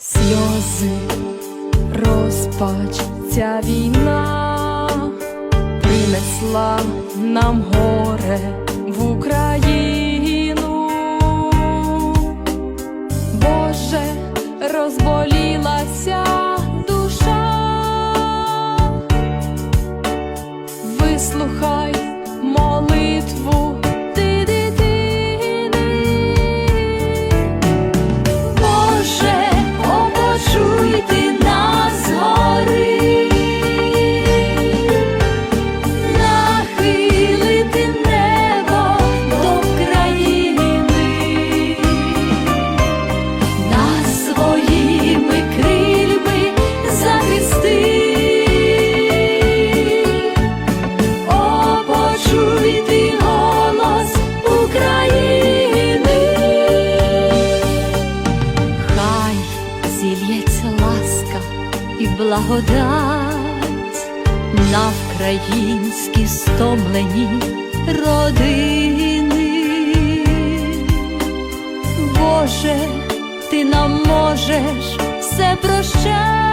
сльози, розпач ця війна принесла нам горе в Україну. Боже, розболілася душа, вислухай благодать на вкраїнські стомлені родини. Боже, ти нам можеш все прощать.